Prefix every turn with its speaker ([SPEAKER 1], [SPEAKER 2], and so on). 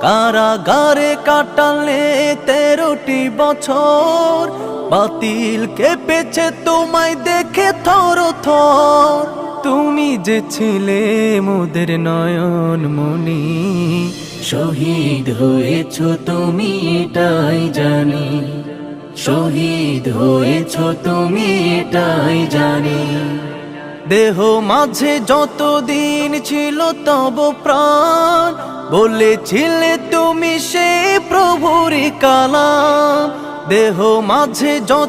[SPEAKER 1] কারাগারে কাটালে তেরোটি বছর। বাতিল কেঁপেছে তোমায় দেখে থর থর। তুমি যে ছিলে মোদের নয়ন মনি শহীদ হয়েছ তুমি এটাই জানি। শহীদ হয়েছ তুমি এটাই জানি। দেহ মাঝে যতদিন ছিল তব প্রাণ, বলেছিলে তুমি সে প্রভুরি কালাম দেহ মাঝে যত